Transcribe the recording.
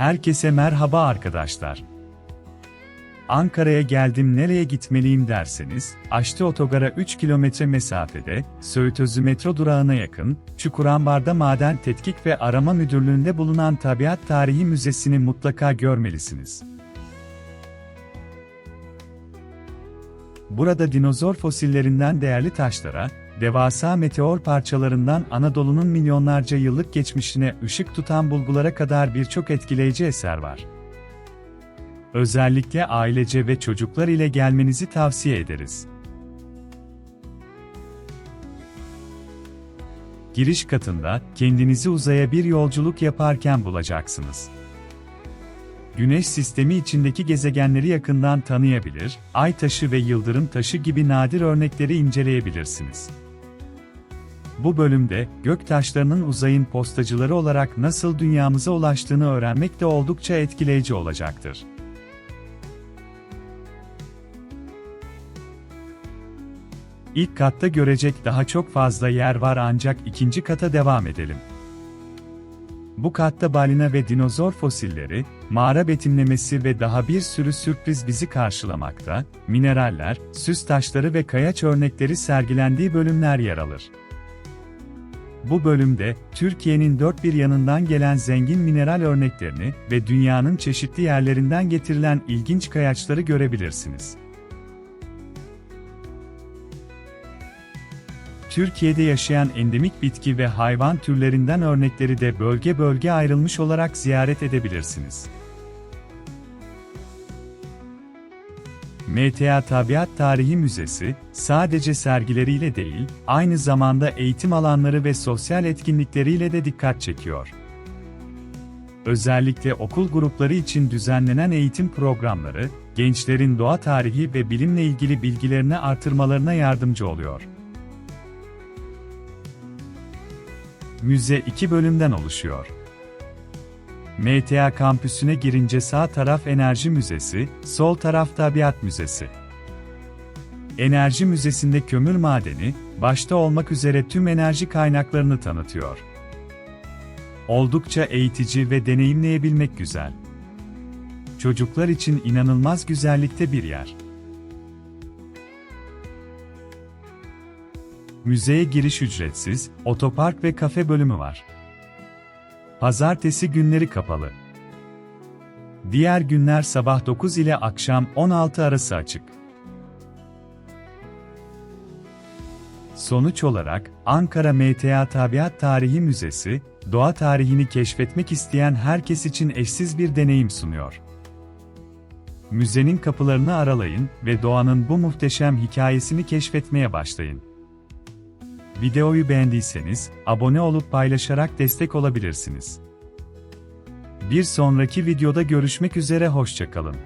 Herkese merhaba arkadaşlar. Ankara'ya geldim nereye gitmeliyim derseniz, Aşti Otogar'a 3 kilometre mesafede, Söğütözü metro durağına yakın, Çukurambar'da Maden Tetkik ve Arama Müdürlüğü'nde bulunan Tabiat Tarihi Müzesi'ni mutlaka görmelisiniz. Burada dinozor fosillerinden değerli taşlara, devasa meteor parçalarından Anadolu'nun milyonlarca yıllık geçmişine ışık tutan bulgulara kadar birçok etkileyici eser var. Özellikle ailece ve çocuklar ile gelmenizi tavsiye ederiz. Giriş katında kendinizi uzaya bir yolculuk yaparken bulacaksınız. Güneş sistemi içindeki gezegenleri yakından tanıyabilir, ay taşı ve yıldırım taşı gibi nadir örnekleri inceleyebilirsiniz. Bu bölümde gök taşlarının uzayın postacıları olarak nasıl dünyamıza ulaştığını öğrenmek de oldukça etkileyici olacaktır. İlk katta görecek daha çok fazla yer var ancak ikinci kata devam edelim. Bu katta balina ve dinozor fosilleri, mağara betimlemesi ve daha bir sürü sürpriz bizi karşılamakta, mineraller, süs taşları ve kayaç örnekleri sergilendiği bölümler yer alır. Bu bölümde, Türkiye'nin dört bir yanından gelen zengin mineral örneklerini ve dünyanın çeşitli yerlerinden getirilen ilginç kayaçları görebilirsiniz. Türkiye'de yaşayan endemik bitki ve hayvan türlerinden örnekleri de bölge bölge ayrılmış olarak ziyaret edebilirsiniz. MTA Tabiat Tarihi Müzesi, sadece sergileriyle değil, aynı zamanda eğitim alanları ve sosyal etkinlikleriyle de dikkat çekiyor. Özellikle okul grupları için düzenlenen eğitim programları, gençlerin doğa tarihi ve bilimle ilgili bilgilerini artırmalarına yardımcı oluyor. Müze iki bölümden oluşuyor. MTA kampüsüne girince sağ taraf Enerji Müzesi, sol taraf Tabiat Müzesi. Enerji Müzesi'nde kömür madeni, başta olmak üzere tüm enerji kaynaklarını tanıtıyor. Oldukça eğitici ve deneyimleyebilmek güzel. Çocuklar için inanılmaz güzellikte bir yer. Müzeye giriş ücretsiz, otopark ve kafe bölümü var. Pazartesi günleri kapalı. Diğer günler sabah 9 ile akşam 16 arası açık. Sonuç olarak, Ankara MTA Tabiat Tarihi Müzesi, doğa tarihini keşfetmek isteyen herkes için eşsiz bir deneyim sunuyor. Müzenin kapılarını aralayın ve doğanın bu muhteşem hikayesini keşfetmeye başlayın. Videoyu beğendiyseniz, abone olup paylaşarak destek olabilirsiniz. Bir sonraki videoda görüşmek üzere hoşçakalın.